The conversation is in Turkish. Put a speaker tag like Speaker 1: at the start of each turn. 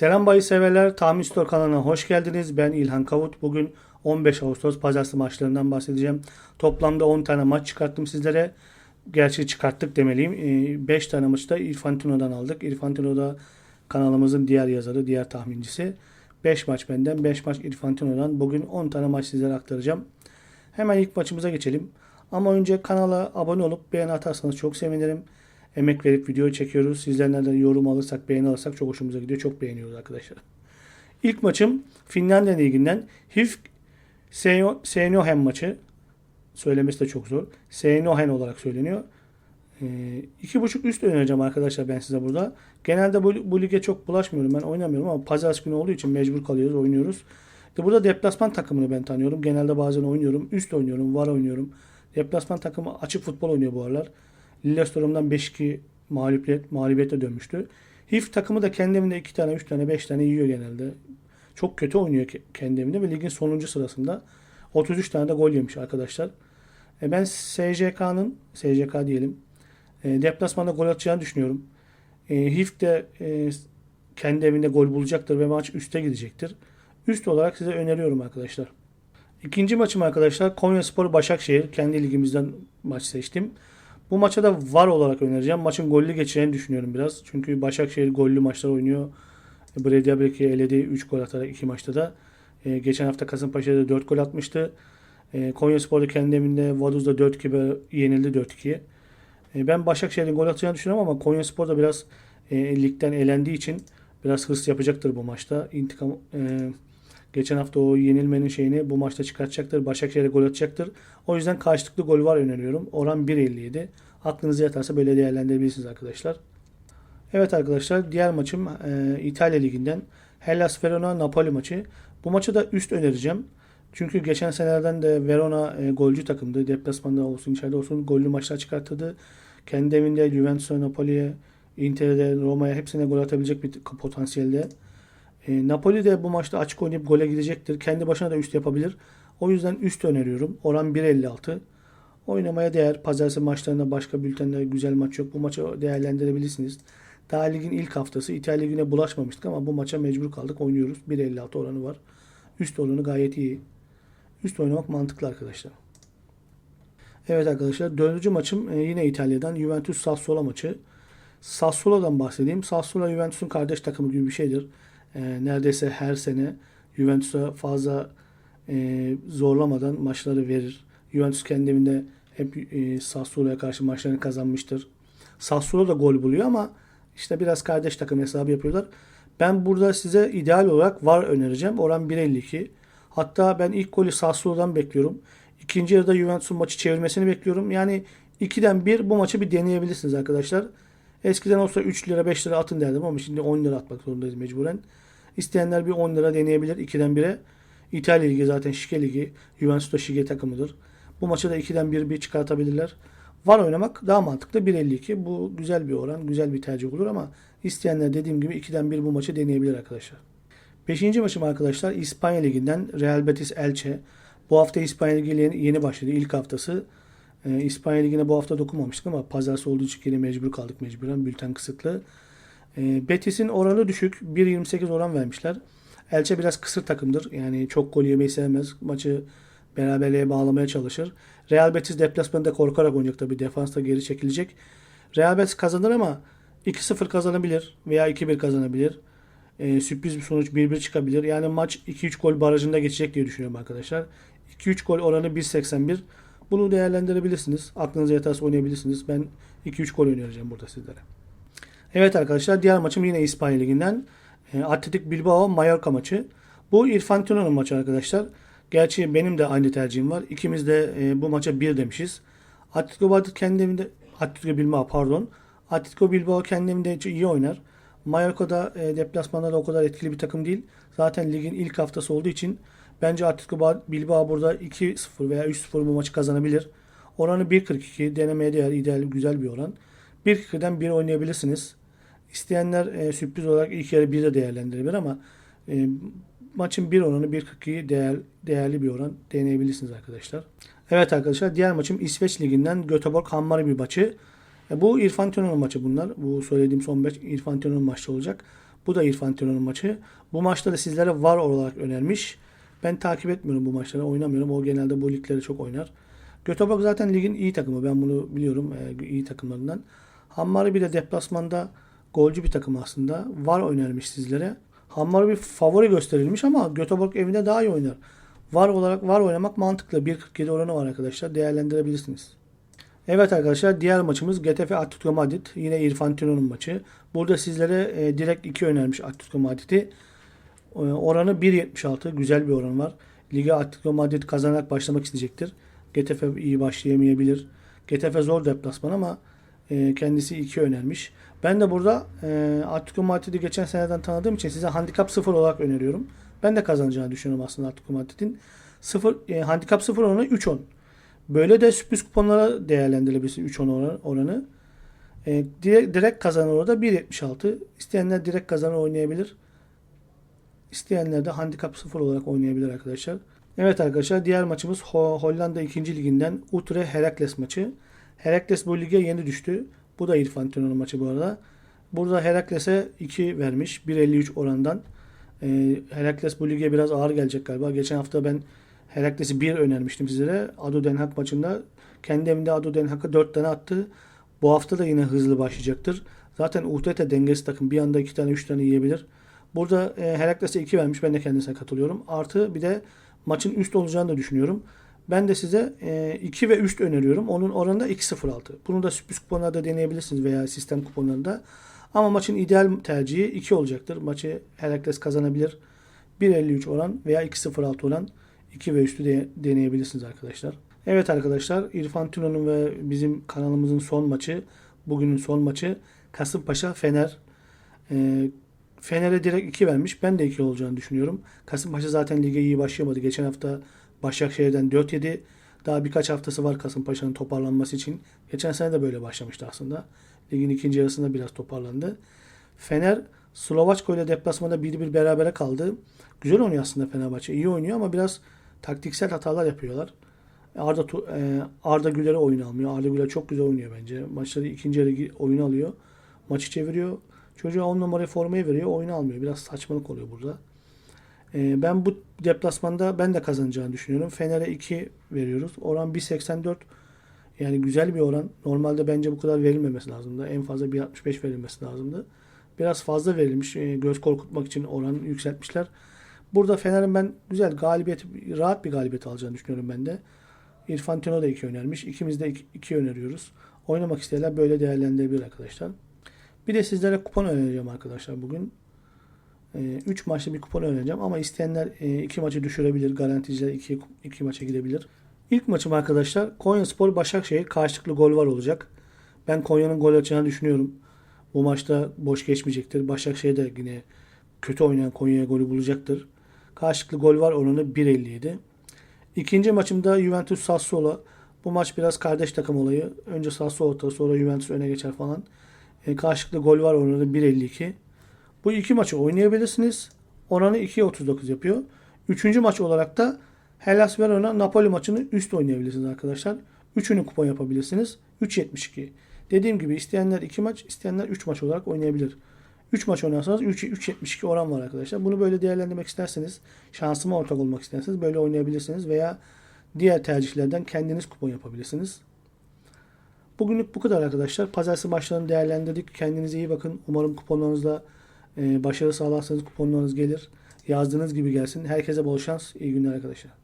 Speaker 1: Selam bayi severler. Tahmin Store kanalına hoş geldiniz. Ben İlhan Kavut. Bugün 15 Ağustos pazartesi maçlarından bahsedeceğim. Toplamda 10 tane maç çıkarttım sizlere. Gerçi çıkarttık demeliyim. 5 tane maçı da İrfantino'dan aldık. İrfantino da kanalımızın diğer yazarı, diğer tahmincisi. 5 maç benden, 5 maç İrfantino'dan. Bugün 10 tane maç sizlere aktaracağım. Hemen ilk maçımıza geçelim. Ama önce kanala abone olup beğeni atarsanız çok sevinirim. Emek verip video çekiyoruz. Sizlerden de yorum alırsak, beğeni alırsak çok hoşumuza gidiyor. Çok beğeniyoruz arkadaşlar. İlk maçım Finlandiya Ligi'nden HIF Seinohen maçı. Söylemesi de çok zor. Seinohen olarak söyleniyor. Ee, iki buçuk üst oynayacağım arkadaşlar ben size burada. Genelde bu, bu lige çok bulaşmıyorum. Ben oynamıyorum ama pazartesi günü olduğu için mecbur kalıyoruz, oynuyoruz. İşte burada deplasman takımını ben tanıyorum. Genelde bazen oynuyorum. Üst oynuyorum, var oynuyorum. Deplasman takımı açık futbol oynuyor bu aralar. Lillestrøm'dan 5-2 mağlubiyet, mağlubiyete dönmüştü. HIF takımı da kendi evinde 2 tane, 3 tane, 5 tane yiyor genelde. Çok kötü oynuyor kendi evinde ve ligin sonuncu sırasında 33 tane de gol yemiş arkadaşlar. E ben SJK'nın, SJK diyelim, e, deplasmanda gol atacağını düşünüyorum. E, HIF de e, kendi evinde gol bulacaktır ve maç üste gidecektir. Üst olarak size öneriyorum arkadaşlar. İkinci maçım arkadaşlar Konya Spor Başakşehir. Kendi ligimizden maç seçtim. Bu maça da var olarak önereceğim. Maçın gollü geçeceğini düşünüyorum biraz. Çünkü Başakşehir gollü maçlar oynuyor. Bredabrik'i eledi 3 gol atarak iki maçta da. E, geçen hafta Kasımpaşa'da 4 gol atmıştı. E, Konya Spor'da kendi evinde Vaduz'da 4-2 yenildi 4-2. E, ben Başakşehir'in gol atacağını düşünüyorum ama Konya Spor'da biraz e, ligden elendiği için biraz hırs yapacaktır bu maçta. İntikam e, geçen hafta o yenilmenin şeyini bu maçta çıkartacaktır. Başakşehir'e gol atacaktır. O yüzden karşılıklı gol var öneriyorum. Oran 1.57. Aklınıza yatarsa böyle değerlendirebilirsiniz arkadaşlar. Evet arkadaşlar diğer maçım e, İtalya Ligi'nden Hellas Verona Napoli maçı. Bu maçı da üst önereceğim. Çünkü geçen senelerden de Verona e, golcü takımdı. Deplasmanda olsun içeride olsun gollü maçlar çıkarttırdı. Kendi evinde Juventus'a, Napoli'ye, Inter'de, Roma'ya hepsine gol atabilecek bir potansiyelde. E, Napoli de bu maçta açık oynayıp gole gidecektir. Kendi başına da üst yapabilir. O yüzden üst öneriyorum. Oran 1.56. Oynamaya değer. Pazartesi maçlarında başka bültende güzel maç yok. Bu maçı değerlendirebilirsiniz. Daha ligin ilk haftası İtalya Ligi'ne bulaşmamıştık ama bu maça mecbur kaldık. Oynuyoruz. 1.56 oranı var. Üst oranı gayet iyi. Üst oynamak mantıklı arkadaşlar. Evet arkadaşlar dördüncü maçım e, yine İtalya'dan Juventus Sassuolo maçı. Sassuolo'dan bahsedeyim. Sassuolo Juventus'un kardeş takımı gibi bir şeydir. E, neredeyse her sene Juventus'a fazla e, zorlamadan maçları verir. Juventus kendi evinde hep e, Sassuolo'ya karşı maçlarını kazanmıştır. Sassuolo da gol buluyor ama işte biraz kardeş takım hesabı yapıyorlar. Ben burada size ideal olarak var önereceğim. Oran 1.52. Hatta ben ilk golü Sassuolo'dan bekliyorum. İkinci yarıda Juventus'un maçı çevirmesini bekliyorum. Yani 2'den 1 bu maçı bir deneyebilirsiniz arkadaşlar. Eskiden olsa 3 lira 5 lira atın derdim ama şimdi 10 lira atmak zorundayız mecburen. İsteyenler bir 10 lira deneyebilir 2'den 1'e. İtalya Ligi zaten şike ligi. Juventus da şike takımıdır. Bu maçı da 2'den 1 bir çıkartabilirler. Var oynamak daha mantıklı 1.52. Bu güzel bir oran, güzel bir tercih olur ama isteyenler dediğim gibi 2'den 1 bu maçı deneyebilir arkadaşlar. Beşinci maçım arkadaşlar İspanya Ligi'nden Real Betis Elche. Bu hafta İspanya Ligi yeni başladı. ilk haftası. Ee, İspanya Ligi'ne bu hafta dokunmamıştık ama pazarsı olduğu için yine mecbur kaldık mecburen. Bülten kısıtlı. Ee, Betis'in oranı düşük. 1.28 oran vermişler. Elche biraz kısır takımdır. Yani çok gol yemeyi sevmez. Maçı beraberliğe bağlamaya çalışır. Real Betis deplasmanında korkarak oynayacak tabii. Defansta geri çekilecek. Real Betis kazanır ama 2-0 kazanabilir veya 2-1 kazanabilir. Ee, sürpriz bir sonuç 1-1 çıkabilir. Yani maç 2-3 gol barajında geçecek diye düşünüyorum arkadaşlar. 2-3 gol oranı 1.81. Bunu değerlendirebilirsiniz. Aklınıza yatarsa oynayabilirsiniz. Ben 2-3 gol önereceğim burada sizlere. Evet arkadaşlar diğer maçım yine İspanya Ligi'nden. E, Atletik Bilbao Mallorca maçı. Bu Irfan maçı arkadaşlar. Gerçi benim de aynı tercihim var. İkimiz de e, bu maça 1 demişiz. Atletico Madrid kendi evinde Atletico Bilbao pardon. Atletico Bilbao kendi evinde iyi oynar. Mallorca da e, deplasmanda da o kadar etkili bir takım değil. Zaten ligin ilk haftası olduğu için bence Atletico Bilbao burada 2-0 veya 3-0 bu maçı kazanabilir. Oranı 1.42 denemeye değer ideal güzel bir oran. 1.42'den 1 oynayabilirsiniz. İsteyenler e, sürpriz olarak ilk yarı 1'de değerlendirebilir ama e, maçın 1 oranı 1.42 değer, değerli bir oran deneyebilirsiniz arkadaşlar. Evet arkadaşlar diğer maçım İsveç Ligi'nden Göteborg Hammarby maçı. E, bu İrfan Tönon'un maçı bunlar. Bu söylediğim son 5 İrfan Tönon'un maçı olacak. Bu da İrfan Tenon'un maçı. Bu maçta da sizlere var olarak önermiş. Ben takip etmiyorum bu maçları. Oynamıyorum. O genelde bu ligleri çok oynar. Göteborg zaten ligin iyi takımı. Ben bunu biliyorum. E, iyi takımlarından. Hammari de deplasmanda golcü bir takım aslında. Var önermiş sizlere. Hammari bir favori gösterilmiş ama Göteborg evinde daha iyi oynar. Var olarak var oynamak mantıklı. 1.47 oranı var arkadaşlar. Değerlendirebilirsiniz. Evet arkadaşlar diğer maçımız Getafe Atletico Madrid. Yine İrfan Tino'nun maçı. Burada sizlere e, direkt 2 önermiş Atletico Madrid'i. E, oranı 1.76. Güzel bir oran var. Lige Atletico Madrid kazanarak başlamak isteyecektir. Getafe iyi başlayamayabilir. Getafe zor deplasman ama e, kendisi 2 önermiş. Ben de burada e, Atletico Madrid'i geçen seneden tanıdığım için size handikap 0 olarak öneriyorum. Ben de kazanacağını düşünüyorum aslında Atletico Madrid'in. 0, e, handikap 0 oranı 3-10. Böyle de sürpriz kuponlara değerlendirilebilirsin 3-10 oran- oranı. E, direkt, direkt kazanan orada 1.76. İsteyenler direkt kazanan oynayabilir. İsteyenler de handikap 0 olarak oynayabilir arkadaşlar. Evet arkadaşlar diğer maçımız Ho- Hollanda 2. liginden Utrecht Herakles maçı. Herakles bu lige yeni düştü. Bu da İrfan Tino'nun maçı bu arada. Burada Herakles'e 2 vermiş. 1.53 orandan. E, Herakles bu lige biraz ağır gelecek galiba. Geçen hafta ben Herakles'i 1 önermiştim sizlere. Ado Den Haag maçında. Kendi evinde Ado Den Haag'a 4 tane attı. Bu hafta da yine hızlı başlayacaktır. Zaten Utrecht dengesiz takım. Bir anda 2 tane 3 tane yiyebilir. Burada e, Herakles'e 2 vermiş. Ben de kendisine katılıyorum. Artı bir de maçın üst olacağını da düşünüyorum. Ben de size 2 ve üst öneriyorum. Onun oranı da 2.06. Bunu da sürpriz kuponlarda deneyebilirsiniz veya sistem kuponlarında. Ama maçın ideal tercihi 2 olacaktır. Maçı Herakles kazanabilir. 1.53 oran veya 2.06 oran 2 ve üstü de deneyebilirsiniz arkadaşlar. Evet arkadaşlar İrfan Tünon'un ve bizim kanalımızın son maçı bugünün son maçı Kasımpaşa Fener. Ee, Fener'e direkt 2 vermiş. Ben de 2 olacağını düşünüyorum. Kasımpaşa zaten lige iyi başlayamadı. Geçen hafta Başakşehir'den 4 yedi. Daha birkaç haftası var Kasımpaşa'nın toparlanması için. Geçen sene de böyle başlamıştı aslında. Ligin ikinci yarısında biraz toparlandı. Fener Slovaçko ile deplasmanda 1-1 berabere kaldı. Güzel oynuyor aslında Fenerbahçe. İyi oynuyor ama biraz taktiksel hatalar yapıyorlar. Arda e, Arda Güler'e oyun almıyor. Arda Güler çok güzel oynuyor bence. Maçları ikinci yarı oyun alıyor. Maçı çeviriyor. Çocuğa 10 numarayı formayı veriyor. Oyunu almıyor. Biraz saçmalık oluyor burada. E, ben bu deplasmanda ben de kazanacağını düşünüyorum. Fener'e 2 veriyoruz. Oran 1.84. Yani güzel bir oran. Normalde bence bu kadar verilmemesi lazımdı. En fazla 1.65 verilmesi lazımdı. Biraz fazla verilmiş. E, göz korkutmak için oranı yükseltmişler. Burada Fener'in ben güzel galibiyet, rahat bir galibiyet alacağını düşünüyorum ben de. İrfan Tino da 2 önermiş. İkimiz de 2 öneriyoruz. Oynamak isteyenler böyle değerlendirebilir arkadaşlar. Bir de sizlere kupon önereceğim arkadaşlar bugün. 3 maçlı bir kupon önereceğim ama isteyenler 2 maçı düşürebilir. Garanticiler 2 2 maça gidebilir. İlk maçım arkadaşlar Konya Spor Başakşehir karşılıklı gol var olacak. Ben Konya'nın gol atacağını düşünüyorum. Bu maçta boş geçmeyecektir. Başakşehir de yine kötü oynayan Konya'ya golü bulacaktır. Karşılıklı gol var oranı 1.57. İkinci maçımda Juventus Sassuolo. Bu maç biraz kardeş takım olayı. Önce Sassuolo sonra Juventus öne geçer falan. E, karşılıklı gol var oranı 1.52. Bu iki maçı oynayabilirsiniz. Oranı 2.39 yapıyor. Üçüncü maç olarak da Hellas Verona Napoli maçını üst oynayabilirsiniz arkadaşlar. Üçünü kupon yapabilirsiniz. 3.72. Dediğim gibi isteyenler 2 maç, isteyenler 3 maç olarak oynayabilir. 3 maç oynarsanız 3.72 oran var arkadaşlar. Bunu böyle değerlendirmek isterseniz, şansıma ortak olmak isterseniz böyle oynayabilirsiniz veya diğer tercihlerden kendiniz kupon yapabilirsiniz. Bugünlük bu kadar arkadaşlar. Pazartesi maçlarını değerlendirdik. Kendinize iyi bakın. Umarım kuponlarınızla e, başarı sağlarsanız kuponlarınız gelir. Yazdığınız gibi gelsin. Herkese bol şans. İyi günler arkadaşlar.